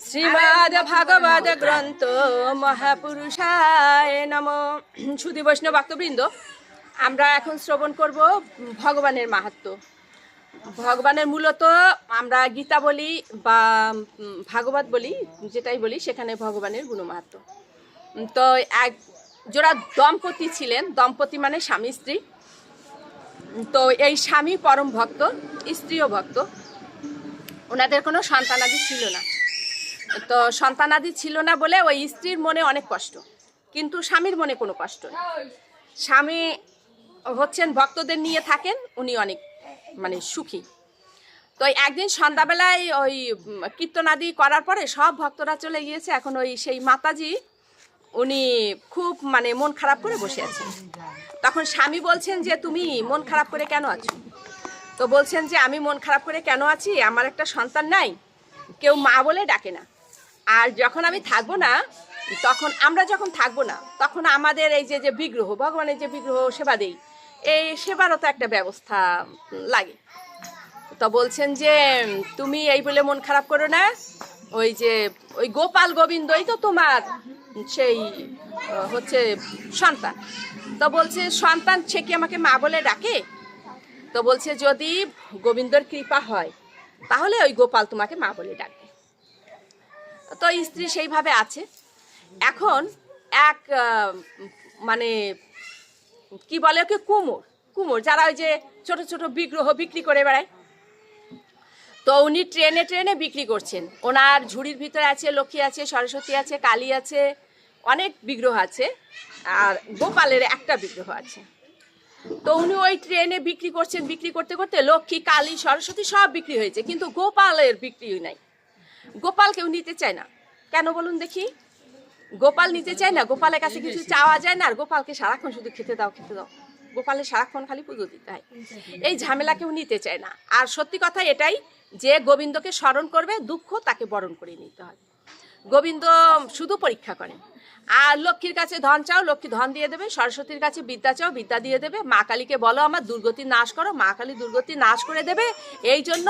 শ্রীমদ ভাগবত গ্রন্থ মহাপুরুষায় নম। সুধী বৈষ্ণব ভক্তবৃন্দ আমরা এখন শ্রবণ করব ভগবানের মাহাত্ম্য ভগবানের মূলত আমরা গীতা বলি বা ভাগবত বলি যেটাই বলি সেখানে ভগবানের গুণমাহাত্ম্য উম, তো এক জোড়া দম্পতি ছিলেন দম্পতি মানে স্বামী স্ত্রী। তো এই স্বামী পরম ভক্ত স্ত্রীও ভক্ত। ওনাদের কোনো সন্তানাদি ছিল না। তো সন্তানাদি ছিল না বলে ওই স্ত্রীর মনে অনেক কষ্ট। কিন্তু স্বামীর মনে কোনো কষ্ট নেই। স্বামী হচ্ছেন ভক্তদের নিয়ে থাকেন, উনি অনেক মানে সুখী। তো একদিন সন্ধ্যাবেলায় ওই কীর্তনাদি করার পরে সব ভক্তরা চলে গিয়েছে। এখন ওই সেই মাতাজি, উনি খুব মানে মন খারাপ করে বসে আছেন। তখন স্বামী বলছেন যে, তুমি মন খারাপ করে কেন আছো? তো বলছেন যে আমি মন খারাপ করে কেন আছি? আমার একটা সন্তান নাই। কেউ মা বলে ডাকে না। আর যখন আমি থাকব না, তখন আমরা যখন থাকব না, তখন আমাদের এই যে যে বিগ্রহ, ভগবানের যে বিগ্রহ সেবা দেই, এই সেবারও তো একটা ব্যবস্থা লাগে। তো বলছেন যে, তুমি এই বলে মন খারাপ করো না। ওই যে, ওই গোপাল গোবিন্দই তো তোমার সেই, হচ্ছে সন্তান। তো বলছে, সন্তান সে কি আমাকে মা বলে ডাকে? তো বলছে, যদি গোবিন্দর কৃপা হয়, তাহলে ওই গোপাল তোমাকে মা বলে ডাকবে। তো স্ত্রী সেইভাবে আছে। এখন এক মানে কি বলে ওকে, কুমোর কুমোর, যারা ওই যে ছোট ছোট বিগ্রহ বিক্রি করে বেড়ায়। তো উনি ট্রেনে ট্রেনে বিক্রি করছেন। ওনার ঝুড়ির ভিতরে আছে, লক্ষ্মী আছে, সরস্বতী আছে, কালী আছে, অনেক বিগ্রহ আছে, আর গোপালের একটা বিগ্রহ আছে। তো উনি ওই ট্রেনে বিক্রি করছেন বিক্রি করতে করতে লক্ষ্মী কালী সরস্বতী সব বিক্রি হয়েছে কিন্তু গোপালের বিক্রি নাই। গোপাল কেউ নিতে চায় না। কেন বলুন দেখি? গোপাল নিতে চায় না গোপালের কাছে কিছু চাওয়া যায় না আর গোপালকে সারাক্ষণ শুধু খেতে দাও খেতে দাও। গোপালের সারাক্ষণ খালি পুজো দিতে হয়। এই ঝামেলা কেউ নিতে চায় না। আর সত্যি কথা এটাই যে গোবিন্দকে স্মরণ করবে দুঃখ তাকে বরণ করে নিতে হয়। গোবিন্দ শুধু পরীক্ষা করেন। আর লক্ষ্মীর কাছে ধন চাও, লক্ষ্মী ধন দিয়ে দেবে, সরস্বতীর কাছে বিদ্যা চাও, বিদ্যা দিয়ে দেবে। মা কালীকে বলো, আমার দুর্গতি নাশ করো, মা কালী দুর্গতি নাশ করে দেবে। এই জন্য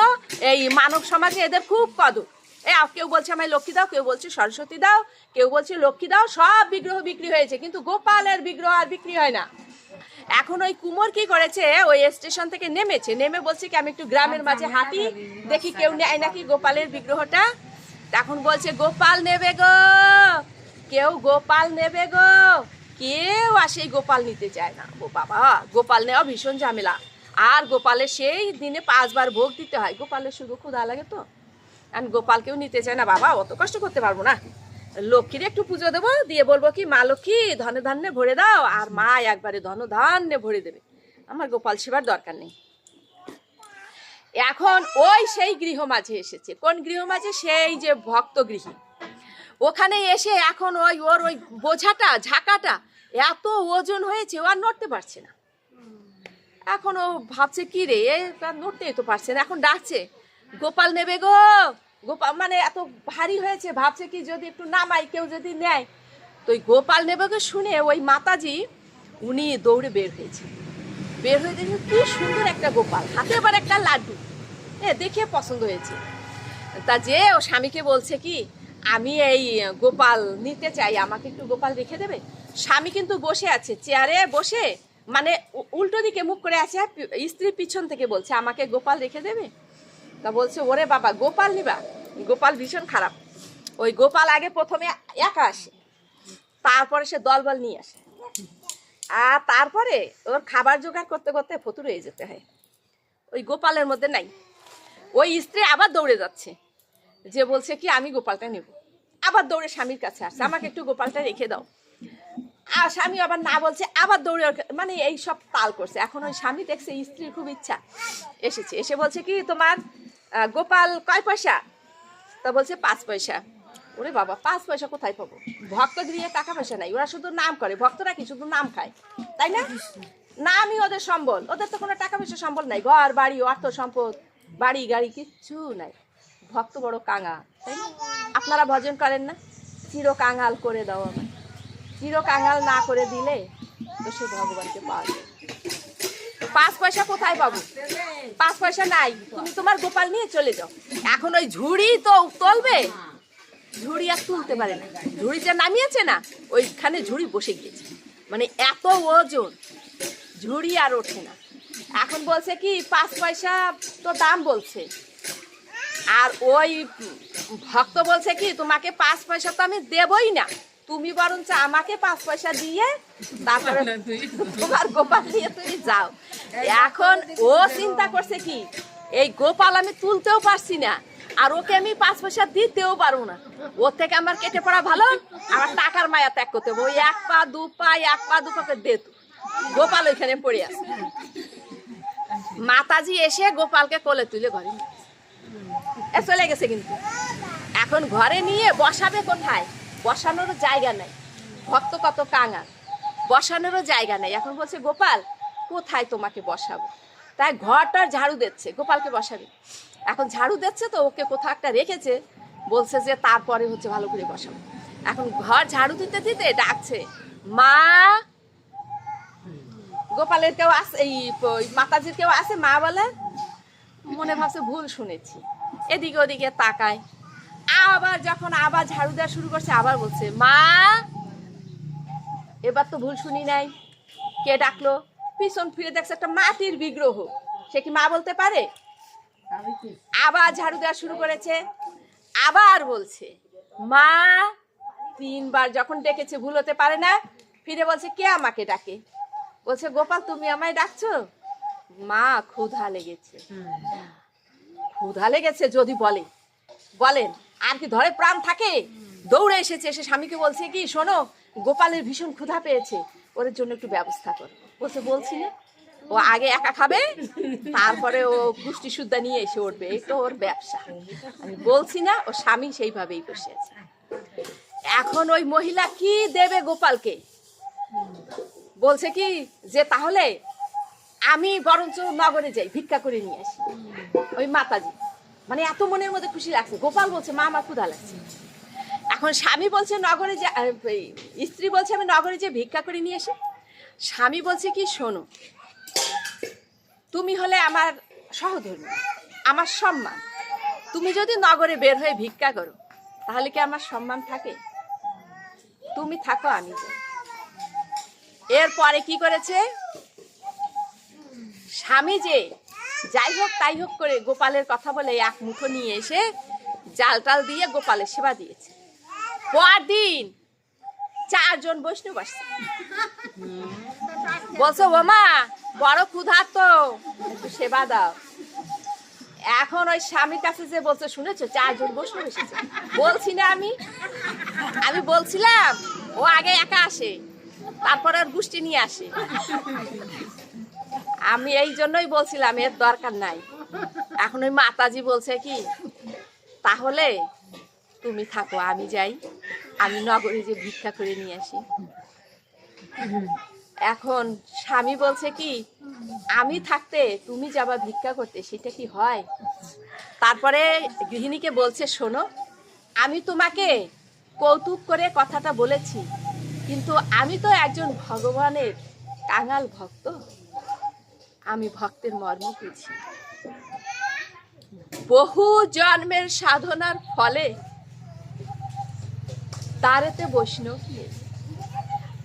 এই মানব সমাজে এদের খুব কদর। এ কেউ বলছে আমায় লক্ষ্মী দাও, কেউ বলছে সরস্বতী দাও, কেউ বলছে লক্ষ্মী দাও, সব বিগ্রহ বিক্রি হয়েছে, কিন্তু গোপালের বিগ্রহ আর বিক্রি হয় না। এখন ওই কুমোর কি করেছে? ওই স্টেশন থেকে নেমেছে, নেমে বলছে কি, আমি একটু গ্রামের মাঝে হাঁটি, দেখি কেউ নেয় নাকি গোপালের বিগ্রহটা? তখন বলছে, গোপাল নেবে গো কেউ গোপাল নেবে গো। কেউ আর সেই গোপাল নিতে চায় না। ও বাবা, গোপাল নেওয়া ভীষণ ঝামেলা। আর গোপালের সেই দিনে পাঁচবার ভোগ দিতে হয়। গোপালের শুধু ক্ষুধা লাগে তো। আর গোপালকেও নিতে চায় না বাবা, অত কষ্ট করতে পারব না। লক্ষ্মীর একটু পুজো দেবো, দিয়ে বলব কি, মা লক্ষ্মী ধনে ধান্যে ভরে দাও, আর মা একবারে ধন ধান্যে ভরে দেবে। আমার গোপাল সেবার দরকার নেই। এখন ওই সেই গৃহ মাঝে এসেছে। কোন গৃহ মাঝে? সেই যে ভক্ত গৃহী ওখানে এসে এখন ওই, ওর ওই বোঝাটা, ঝাঁকাটা, এত ওজন হয়েছে, ও আর নড়তে পারছে না। এখন ও ভাবছে, কি রে তার নড়তেই তো পারছে না। এখন ডাকছে, গোপাল নেবে গো। গোপাল মানে এত ভারী হয়েছে, ভাবছে কি যদি একটু নামাই, কেউ যদি নেয়। তো ওই গোপাল নেবে গো শুনে ওই মাতাজি, উনি দৌড়ে বের হয়েছে। বের হয়ে দেখে কি সুন্দর একটা গোপাল, হাতে আবার একটা লাড্ডু। এ, দেখে পছন্দ হয়েছে। তা যে ও স্বামীকে বলছে কি আমি এই গোপাল নিতে চাই, আমাকে একটু গোপাল রেখে দেবে? স্বামী কিন্তু বসে আছে, চেয়ারে বসে মানে উল্টো দিকে মুখ করে আছে, আর পি- স্ত্রী পিছন থেকে বলছে, আমাকে গোপাল রেখে দেবে? তা বলছে, ওরে বাবা, গোপাল নিবা? গোপাল ভীষণ খারাপ। ওই গোপাল আগে প্রথমে একা আসে, তারপরে সে দলবল নিয়ে আসে। আর তারপরে ওর খাবার জোগাড় করতে করতে ফতুর হয়ে যেতে হয়। ওই গোপালের মধ্যে নাই। ওই স্ত্রী আবার দৌড়ে যাচ্ছে। যে বলছে কি, আমি গোপালটা নেব। আবার দৌড়ে স্বামীর কাছে আসছে। আমাকে একটু গোপালটা রেখে দাও। আর স্বামী আবার না বলছে, আবার দৌড়ে মানে এই সব তাল করছে। এখন ওই স্বামী দেখছে স্ত্রীর খুব ইচ্ছা। এসেছে। এসে বলছে কি, তোমার গোপাল কয় পয়সা? তা বলছে, পাঁচ পয়সা। ওরে বাবা, পাঁচ পয়সা কোথায় পাবো? ভক্ত গৃহে টাকা পয়সা নাই। ওরা শুধু নাম করে। ভক্তরা কি শুধু নাম খায়? তাই না? নামই ওদের সম্বল। ওদের তো কোনো টাকা পয়সা সম্বল নাই। ঘর, বাড়ি, অর্থ সম্পদ, বাড়ি, গাড়ি, কিচ্ছু নাই। ভক্ত বড় কাঙাল তাই আপনারা ভজন করেন না? চির কাঙাল করে দাও আমার চির কাঙাল না করে দিলে তো সে ভগবানকে পাওয়া যায়। পাঁচ পয়সা কোথায় পাবো? পাঁচ পয়সা নাই। তুমি তোমার গোপাল নিয়ে চলে যাও। এখন ওই ঝুড়ি তো তুলবে। ঝুড়ি আর তুলতে পারে না। ঝুড়ি যে নামিয়েছে না, ওইখানে ঝুড়ি বসে গিয়েছে। মানে এত ওজন, ঝুড়ি আর ওঠে না। এখন বলছে কি, পাঁচ পয়সা তো দাম বলছে। আর ওই ভক্ত বলছে কি তোমাকে পাঁচ পয়সা তো আমি দেবই না। তুমি বরঞ্চ আমাকে পাঁচ পয়সা দিয়ে তারপরে তোমার গোপাল নিয়ে তুমি যাও। এখন ও চিন্তা করছে কি এই গোপাল আমি তুলতেও পারছি না আর ওকে আমি পাঁচ পয়সা দিতেও পারব না। ওর থেকে আমার কেটে পড়া ভালো আমার টাকার মায়া ত্যাগ করতে হবে। ওই এক পা দু পা এক পা দু পাকে দে গোপাল ওইখানে পড়ে আছে। মাতাজি এসে গোপালকে কোলে তুলে ঘরে এ চলে গেছে কিন্তু। এখন ঘরে নিয়ে বসাবে কোথায়? বসানোরও জায়গা নেই। ভক্ত কত কাঙাল। বসানোরও জায়গা নেই। এখন বলছে, গোপাল, কোথায় তোমাকে বসাবো? তাই ঘরটার ঝাড়ু দিচ্ছে। গোপালকে বসাবে। এখন ঝাড়ু দিচ্ছে তো, ওকে কোথাও একটা রেখেছে। বলছে যে, তারপরে হচ্ছে ভালো করে বসাবো। এখন ঘর ঝাড়ু দিতে দিতে ডাকছে, মা! গোপালের কেউ আছে এই মাতাজির কেউ আছে মা বলে? মনে ভাবছে ভুল শুনেছি। এদিকে ওদিকে তাকায়। আবার যখন আবার ঝাড়ু দেওয়া শুরু করছে আবার বলছে মা এবার তো ভুল শুনি নাই। কে ডাকলো? পিছন ফিরে দেখছে একটা মাটির বিগ্রহ। সে কি মা বলতে পারে? আবার ঝাড়ু দেওয়া শুরু করেছে আবার বলছে মা তিনবার যখন ডেকেছে ভুল হতে পারে না। ফিরে বলছে কে আমাকে ডাকে? বলছে গোপাল তুমি আমায় ডাকছো? মা ক্ষুধা লেগেছে। ক্ষুধা লেগেছে যদি বলে। বলেন, আর কি ধরে প্রাণ থাকে? দৌড়ে এসেছে এসে স্বামীকে বলছে কি, শোনো, গোপালের ভীষণ ক্ষুধা পেয়েছে, ওর জন্য একটু ব্যবস্থা করো। বলছে, বলছি না। ও আগে একা খাবে, তারপরে ও পুষ্টি সুদ্ধা নিয়ে এসে উঠবে, এই তো ওর ব্যবসা। আমি বলছি না, ও স্বামী সেইভাবেই বসে আছে। এখন ওই মহিলা কি দেবে গোপালকে? বলছে কি, যে তাহলে আমি বরঞ্চ নগরে যাই, ভিক্ষা করে নিয়ে আসি। ওই মাতাজি। মানে এত মনের মধ্যে খুশি লাগছে। গোপাল বলছে, মা, আমার ক্ষুধা লাগছে। এখন স্বামী বলছে, নগরে যে স্ত্রী বলছে, আমি নগরে যে ভিক্ষা করে নিয়ে আসি। স্বামী বলছে কি, শোনো, তুমি হলে আমার সহধর্মী, আমার সম্মান। তুমি যদি নগরে বের হয়ে ভিক্ষা করো, তাহলে কি আমার সম্মান থাকে? তুমি থাকো, আমি যাই। এরপরে কি করেছে? স্বামী যে, যাই হোক তাই হোক করে গোপালের কথা বলে এক মুঠো নিয়ে এসে জাল টাল দিয়ে গোপালের সেবা দিয়েছে। পরদিন চারজন বৈষ্ণব আসছে। বলছো, ও মা, বড় ক্ষুধা তো সেবা দাও। এখন ওই স্বামীর কাছে যে বলছে, শুনেছো, চারজন বৈষ্ণব এসেছে? বলছি না আমি। আমি বলছিলাম, ও আগে একা আসে, তারপরে আর গোষ্ঠী নিয়ে আসে। আমি এই জন্যই বলছিলাম, এর দরকার নাই। এখন ওই মাতাজি বলছে কি, তাহলে তুমি থাকো, আমি যাই। আমি নগরে যে ভিক্ষা করে নিয়ে আসি। এখন স্বামী বলছে কি, আমি থাকতে তুমি যাবা ভিক্ষা করতে, সেটা কি হয়? তারপরে গৃহিণীকে বলছে, শোনো, আমি তোমাকে কৌতুক করে কথাটা বলেছি, কিন্তু আমি তো একজন ভগবানের কাঙাল ভক্ত। আমি ভক্তের মর্ম বুঝি বহু জন্মের সাধনার ফলে তারেতে বৈষ্ণব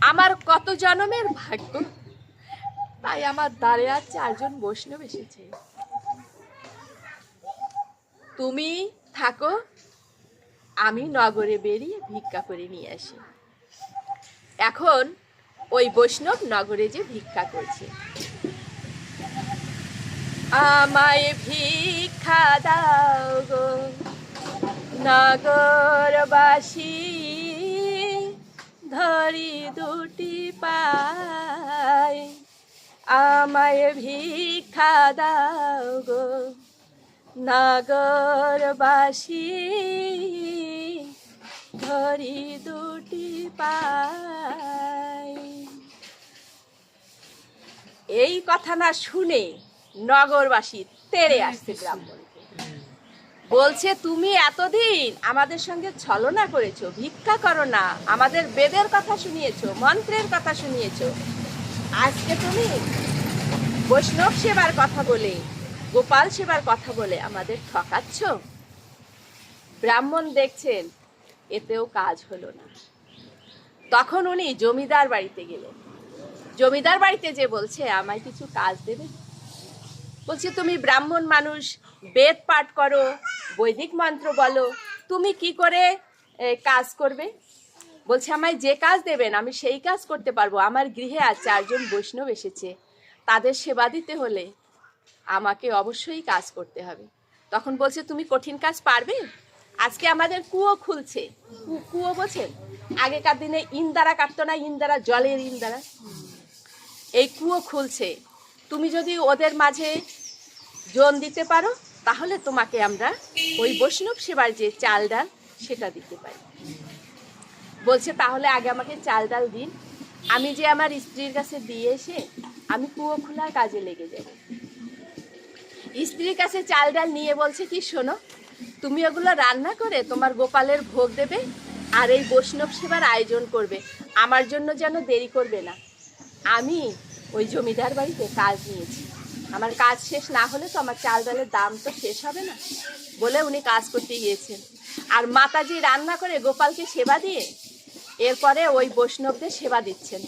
আমার কত জন্মের ভাগ্য, তাই আমার দ্বারে আর চারজন বৈষ্ণব এসেছে। তুমি থাকো, আমি নগরে বেরিয়ে ভিক্ষা করে নিয়ে আসি। এখন ওই বৈষ্ণব নগরে যে ভিক্ষা করছে। আমায় ভিক্ষা দাও গো নগরবাসী, ধরি দুটি পায়। আমায় ভিক্ষা দাও গো নগরবাসী, ধরি দুটি পায়। এই কথা না শুনে নগরবাসী তেড়ে আসছে ব্রাহ্মণকে বলছে তুমি এতদিন আমাদের সঙ্গে ছলনা করেছ ভিক্ষা করো না। আমাদের বেদের কথা শুনিয়েছো মন্ত্রের কথা শুনিয়েছো। আজকে তুমি বৈষ্ণব সেবার কথা বলে গোপাল সেবার কথা বলে আমাদের ঠকাচ্ছ? ব্রাহ্মণ দেখছেন এতেও কাজ হলো না। তখন উনি জমিদার বাড়িতে গেলেন। জমিদার বাড়িতে যে বলছে আমায় কিছু কাজ দেবে? বলছে, তুমি ব্রাহ্মণ মানুষ, বেদ পাঠ করো, বৈদিক মন্ত্র বলো, তুমি কি করে কাজ করবে? বলছে, আমায় যে কাজ দেবেন, আমি সেই কাজ করতে পারব। আমার গৃহে আজ চারজন বৈষ্ণব এসেছে। তাদের সেবা দিতে হলে আমাকে অবশ্যই কাজ করতে হবে। তখন বলছে, তুমি কঠিন কাজ পারবে? আজকে আমাদের কুয়ো খুলছে। কুয়ো বোঝেন আগেকার দিনে ইন্দারা কাটতো না, ইন্দারা জলের ইন্দারা। এই কুয়ো খুলছে। তুমি যদি ওদের মাঝে জন দিতে পারো, তাহলে তোমাকে আমরা ওই বৈষ্ণব সেবার যে চাল ডাল, সেটা দিতে পারি। বলছে, তাহলে আগে আমাকে চাল ডাল দিন। আমি যে আমার স্ত্রীর কাছে দিয়ে এসে আমি কুয়ো খোলার কাজে লেগে যাব। স্ত্রীর কাছে চাল ডাল নিয়ে বলছে, কি শোনো, তুমি ওগুলো রান্না করে তোমার গোপালের ভোগ দেবে আর এই বৈষ্ণব সেবার আয়োজন করবে। আমার জন্য যেন দেরি করবে না। আমি ওই জমিদার বাড়িতে কাজ নিয়েছি। আমার কাজ শেষ না হলে তো আমার চাল ডালের দাম তো শেষ হবে না, বলে উনি কাজ করতে গিয়েছেন। আর মাতাজি রান্না করে গোপালকে সেবা দিয়ে এরপরে ওই বৈষ্ণবদের সেবা দিচ্ছেন।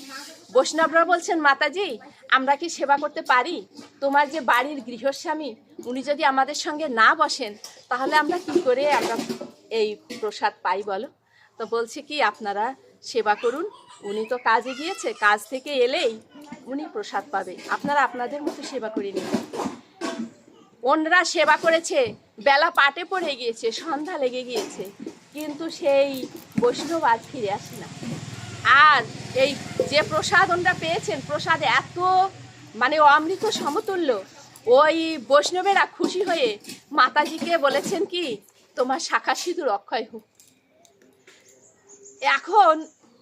বৈষ্ণবরা বলছেন, মাতাজি, আমরা কি সেবা করতে পারি? তোমার যে বাড়ির গৃহস্বামী, উনি যদি আমাদের সঙ্গে না বসেন, তাহলে আমরা কি করে আমরা এই প্রসাদ পাই বলো? তো বলছি কি, আপনারা সেবা করুন উনি তো কাজে গিয়েছে, কাজ থেকে এলেই উনি প্রসাদ পাবে। আপনারা আপনাদের মতো সেবা করে নিন। অন্যরা সেবা করেছে, বেলা পাটে পড়ে গিয়েছে, সন্ধ্যা লেগে গিয়েছে, কিন্তু সেই বৈষ্ণব আজ ফিরে আসে না। আর এই যে প্রসাদ ওনারা পেয়েছেন, প্রসাদ এত মানে অমৃত সমতুল্য, ওই বৈষ্ণবেরা খুশি হয়ে মাতাজিকে বলেছেন কি, তোমার শাখা সিঁদুর অক্ষয় হোক। এখন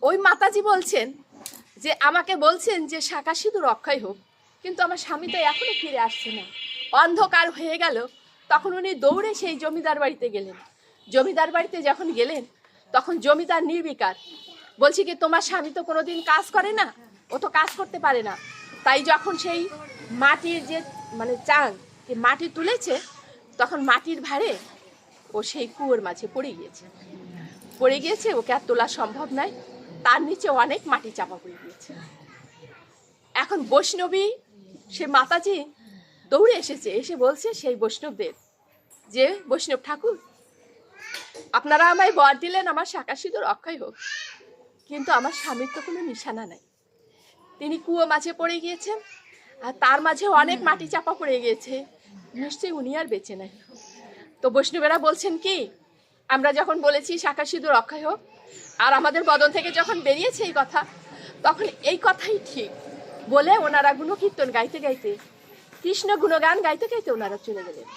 ওই মাতাজি বলছেন যে, আমাকে বলছেন যে, শাখা সিঁদুর অক্ষয় হোক, কিন্তু আমার স্বামী তো এখনও ফিরে আসছে না। অন্ধকার হয়ে গেল, তখন উনি দৌড়ে সেই জমিদার বাড়িতে গেলেন। জমিদার বাড়িতে যখন গেলেন, তখন জমিদার নির্বিকার। বলছি কি, তোমার স্বামী তো কোনোদিন কাজ করে না? ও তো কাজ করতে পারে না। তাই যখন সেই মাটির যে মানে চাং মাটি তুলেছে, তখন মাটির ভারে ও সেই কুয়োর মাঝে পড়ে গিয়েছে। পড়ে গিয়েছে, ওকে আর তোলা সম্ভব নয়। তার নিচে অনেক মাটি চাপা পড়ে গিয়েছে। এখন বৈষ্ণবী সে মাতাজি দৌড়ে এসেছে, এসে বলছে সেই বৈষ্ণবদের যে, বৈষ্ণব ঠাকুর, আপনারা আমায় বর দিলেন, আমার শাখা সিঁদুর অক্ষয় হোক, কিন্তু আমার স্বামীর তো কোনো নিশানা নাই। তিনি কুয়ো মাঝে পড়ে গিয়েছেন, আর তার মাঝে অনেক মাটি চাপা পড়ে গিয়েছে। নিশ্চয়ই উনি আর বেঁচে নাই। তো বৈষ্ণবেরা বলছেন কি, আমরা যখন বলেছি শাখা সিঁদুর অক্ষয় হোক আর আমাদের বদন থেকে যখন বেরিয়েছে এই কথা, তখন এই কথাই ঠিক। বলে ওনারা গুণকীর্তন গাইতে গাইতে, কৃষ্ণ গুণগান গাইতে গাইতে ওনারা চলে গেলেন।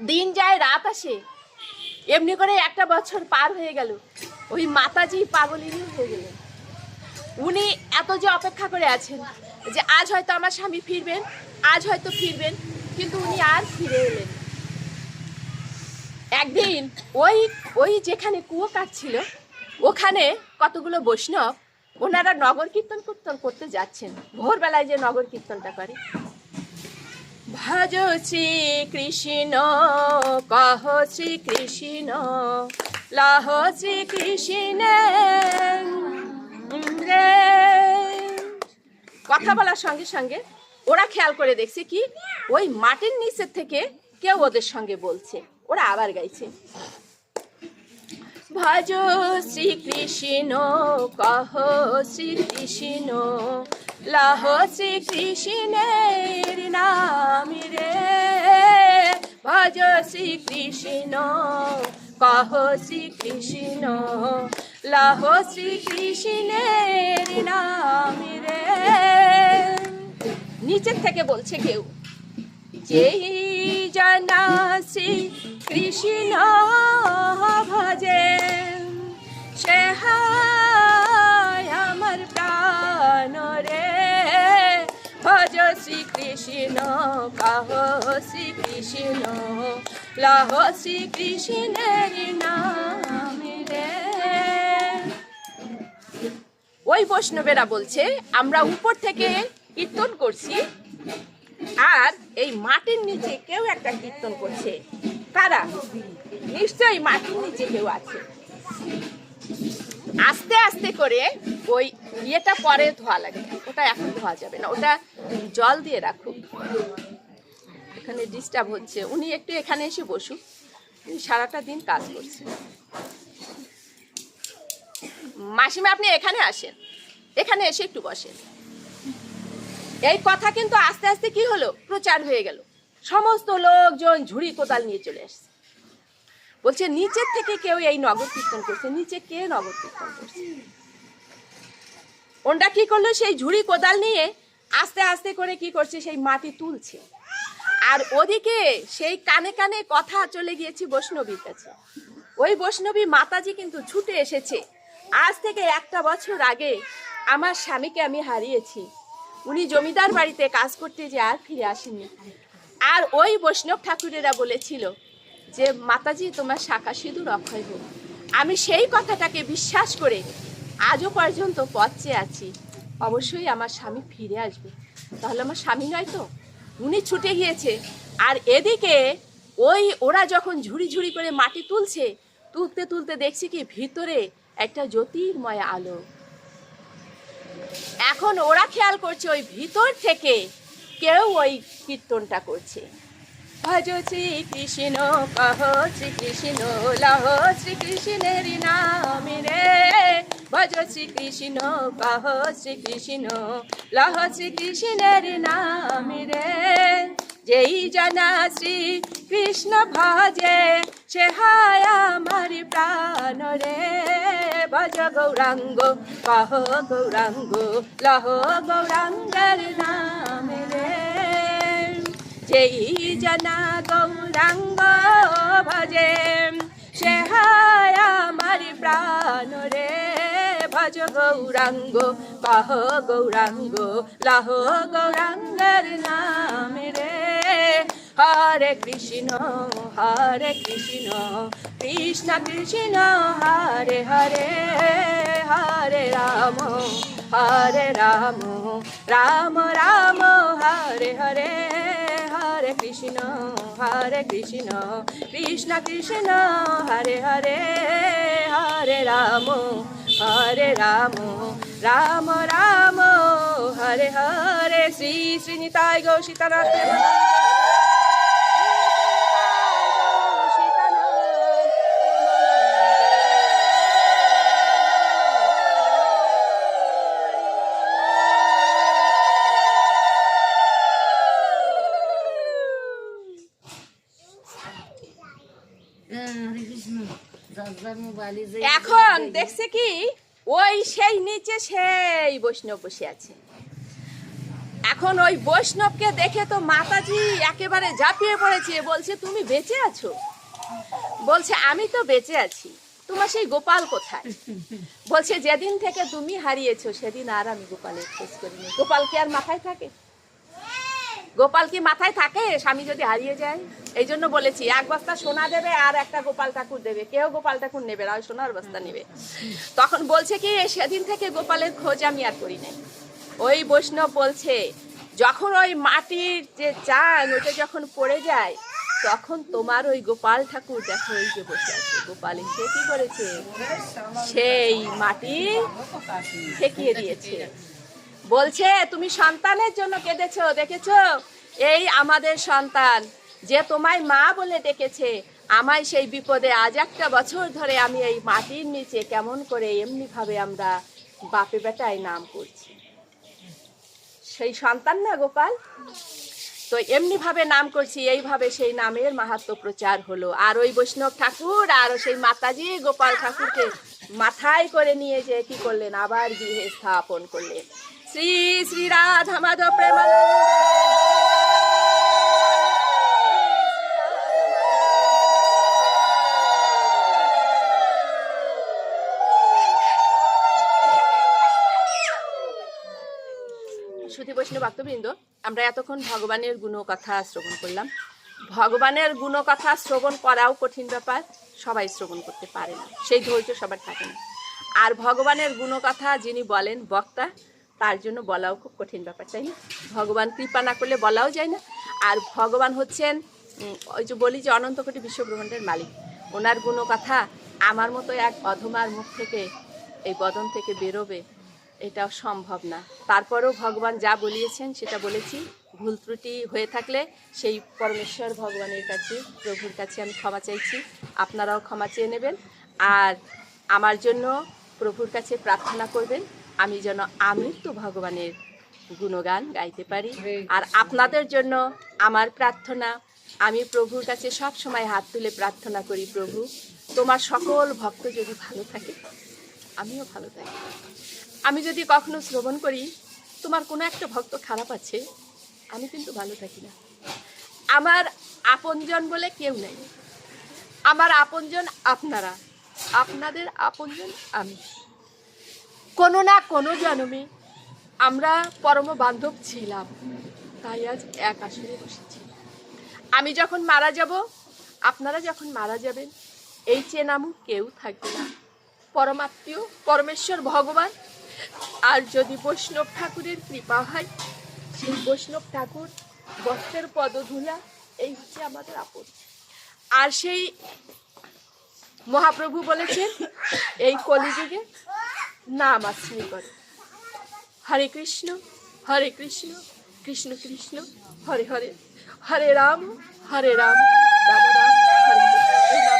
দিন যায়, রাত আসে, এমনি করে একটা বছর পার হয়ে গেল। ওই মাতাজি পাগলিনী হয়ে গেলেন। উনি এত যে অপেক্ষা করে আছেন যে আজ হয়তো আমার স্বামী ফিরবেন, আজ হয়তো ফিরবেন, কিন্তু উনি আর ফিরে এলেন। একদিন ওই ওই যেখানে কুয়ো কাটছিল, ওখানে কতগুলো বৈষ্ণব, ওনারা নগর কীর্তন কীর্তন করতে যাচ্ছেন। ভোরবেলায় যে নগর কীর্তনটা করে। ভজ শ্রী কৃষ্ণ কহ শ্রী কৃষ্ণ লহ শ্রী কৃষ্ণ কথা বলার সঙ্গে সঙ্গে ওরা খেয়াল করে দেখছে কি, ওই মাটির নিচের থেকে কেউ ওদের সঙ্গে বলছে। ওরা আবার গাইছে। ভজ শ্রীকৃষ্ণ, কহ শ্রীকৃষ্ণ, লহ শ্রীকৃষ্ণের নাম রে। ভজ শ্রীকৃষ্ণ, কহ শ্রীকৃষ্ণ, লহ শ্রীকৃষ্ণের নাম রে। নিচের থেকে বলছে কেউ, যেই জানা শ্রী কৃষ্ণ ভজে। সে আমার প্রাণ রে। ভজ শ্রী কৃষ্ণ, কহ শ্রী কৃষ্ণ, লহ শ্রী কৃষ্ণের নাম রে। ওই বৈষ্ণবেরা বলছে, আমরা উপর থেকে কীর্তন করছি আর এই মাটির নিচে কেউ একটা কীর্তন করছে। কারা নিশ্চয়ই মাটির নিচে কেউ আছে। আস্তে আস্তে করে ওই ইয়েটা পরে ধোয়া লাগে। ওটা এখন ধোয়া যাবে না। ওটা জল দিয়ে রাখুক। এখানে ডিস্টার্ব হচ্ছে। উনি একটু এখানে এসে বসুক। উনি সারাটা দিন কাজ করছে। মাসিমা, আপনি এখানে আসেন। এখানে এসে একটু বসেন। এই কথা কিন্তু আস্তে আস্তে কি হলো? প্রচার হয়ে গেল। সমস্ত লোকজন ঝুড়ি কোদাল নিয়ে চলে আসছে বলছে, নিচের থেকে কেউ এই নগর কীর্তন করছে? নিচে কে নগর কীর্তন করছে? ওনটা কি করল? সেই ঝুড়ি কোদাল নিয়ে আস্তে আস্তে করে কি করছে? সেই মাটি তুলছে। আর ওদিকে সেই কানে কানে কথা চলে গিয়েছে বৈষ্ণবীর কাছে। ওই বৈষ্ণবী মাতাজি কিন্তু ছুটে এসেছে। আজ থেকে একটা বছর আগে আমার স্বামীকে আমি হারিয়েছি। উনি জমিদার বাড়িতে কাজ করতে যে আর ফিরে আসেননি। আর ওই বৈষ্ণব ঠাকুরেরা বলেছিল যে, মাতাজি, তোমার শাখা সিঁদুর অক্ষয় হোক। আমি সেই কথাটাকে বিশ্বাস করে আজও পর্যন্ত পথে আছি। অবশ্যই আমার স্বামী ফিরে আসবে। তাহলে আমার স্বামী নয় তো? উনি ছুটে গিয়েছে। আর এদিকে ওই ওরা যখন ঝুড়ি ঝুড়ি করে মাটি তুলছে, তুলতে তুলতে দেখছি কি, ভিতরে একটা জ্যোতির্ময় আলো। এখন ওরা খেয়াল করছে ওই ভিতর থেকে কেউ ওই কীর্তনটা করছে। ভজ শ্রী কৃষ্ণ কহ শ্রী কৃষ্ণ লহ শ্রী কৃষ্ণের নাম রে। ভজ শ্রী কৃষ্ণ কহ শ্রী কৃষ্ণ লহ শ্রী কৃষ্ণের নাম রে। যেই জানা শ্রী কৃষ্ণ ভজে, সে হায় আমার প্রাণ রে। ভজ গৌরাঙ্গ কহ গৌরাঙ্গ, লহ গৌরাঙ্গের নাম রে। যেই জনা গৌরাঙ্গ ভজে সে হায় আমার প্রাণ রে। ভজ গৌরাঙ্গ কহ গৌরাঙ্গ, লহ গৌরাঙ্গের নাম রে। হরে কৃষ্ণ হরে কৃষ্ণ কৃষ্ণ কৃষ্ণ, হরে হরে হরে রাম হরে রাম রাম রাম, হরে হরে হরে কৃষ্ণ হরে কৃষ্ণ কৃষ্ণ কৃষ্ণ, হরে হরে হরে রাম হরে রাম রাম রাম, হরে হরে, শ্রী শ্রীনিতায় গৌ সীতানাথ হরে কৃষ্ণ দশবার মোবাইলে যে এখন দেখছে কি? ওই সেই নিচে সেই বৈষ্ণব বসে আছে। এখন ওই বৈষ্ণবকে দেখে তো মাতাজি একেবারে ঝাঁপিয়ে পড়েছে বলছে তুমি বেঁচে আছো? বলছে আমি তো বেঁচে আছি। তোমার সেই গোপাল কোথায়? বলছে যেদিন থেকে তুমি হারিয়েছো সেদিন আর আমি গোপালের খোঁজ করিনি। গোপাল কি আর মাথায় থাকে? গোপাল কি মাথায় থাকে? স্বামী যদি হারিয়ে যায়? এই জন্য বলেছি, এক বস্তা সোনা দেবে আর একটা গোপাল ঠাকুর দেবে। কেউ গোপাল ঠাকুর নেবে ওই সোনার বস্তা নেবে। তখন বলছে কি সেদিন থেকে গোপালের খোঁজ আমি আর করি নাই। ওই বৈষ্ণব বলছে, যখন ওই মাটির যে চান, ওটা যখন পড়ে যায়, তখন তোমার ওই গোপাল ঠাকুর দেখো ওই যে বসে আছে। গোপাল সে কি করেছে? সেই মাটি ঠেকিয়ে দিয়েছে। বলছে, তুমি সন্তানের জন্য কেঁদেছো, দেখেছ? এই আমাদের সন্তান, যে তোমায় মা বলে ডেকেছে, আমায় সেই বিপদে আজ একটা বছর ধরে আমি এই মাটির নিচে কেমন করে এমনি ভাবে আমরা বাপে বেটায় নাম করছি। সেই সন্তান না, গোপাল? তো এমনি ভাবে নাম করছি, এইভাবে সেই নামের মাহাত্ম প্রচার হলো। আর ওই বৈষ্ণব ঠাকুর আর সেই মাতাজি গোপাল ঠাকুরকে মাথায় করে নিয়ে যে কি করলেন, আবার গৃহে স্থাপন করলেন। শ্রী শ্রী রাধা মাধব প্রেমানন্দ সুধী বৈষ্ণব ভক্তবৃন্দ, আমরা এতক্ষণ ভগবানের গুণকথা শ্রবণ করলাম। ভগবানের গুণকথা শ্রবণ করাও কঠিন ব্যাপার, সবাই শ্রবণ করতে পারে না। সেই ধৈর্য সবার থাকে না। আর ভগবানের গুণকথা যিনি বলেন বক্তা তার জন্য বলাও খুব কঠিন ব্যাপার, তাই না? ভগবান কৃপা না করলে বলাও যায় না। আর ভগবান হচ্ছেন ওই যে বলি যে অনন্ত কোটি বিশ্বব্রহ্মাণ্ডের মালিক। ওনার গুণ কথা আমার মতো এক অধমার মুখ থেকে, এই বদন থেকে বেরোবে এটাও সম্ভব না। তারপরেও ভগবান যা বলিয়েছেন সেটা বলেছি। ভুল ত্রুটি হয়ে থাকলে সেই পরমেশ্বর ভগবানের কাছে, প্রভুর কাছে আমি ক্ষমা চাইছি। আপনারাও ক্ষমা চেয়ে নেবেন। আর আমার জন্য প্রভুর কাছে প্রার্থনা করবেন। আমি যেন আমৃত্যু ভগবানের গুণগান গাইতে পারি। আর আপনাদের জন্য আমার প্রার্থনা আমি প্রভুর কাছে সব সময় হাত তুলে প্রার্থনা করি প্রভু তোমার সকল ভক্ত যদি ভালো থাকে আমিও ভালো থাকি। আমি যদি কখনো শ্রবণ করি তোমার কোনো একটা ভক্ত খারাপ আছে আমি কিন্তু ভালো থাকি না। আমার আপনজন বলে কেউ নেই। আমার আপনজন আপনারা আপনাদের আপনজন আমি। কোনো না কোনো জন্মে আমরা পরম বান্ধব ছিলাম, তাই আজ এক আসরে বসেছি। আমি যখন মারা যাব, আপনারা যখন মারা যাবেন, এই চেনামু কেউ থাকবে না। পরমাত্মীয়, পরমেশ্বর, ভগবান। আর যদি বৈষ্ণব ঠাকুরের কৃপা হয়, সেই বৈষ্ণব ঠাকুর বস্ত্রের পদধূলা, এই হচ্ছে আমাদের আপন। আর সেই মহাপ্রভু বলেছেন, এই কলিযুগে নাম আসনি করে হরে কৃষ্ণ হরে কৃষ্ণ কৃষ্ণ কৃষ্ণ, হরে হরে। হরে রাম হরে রাম রাম রাম, হরে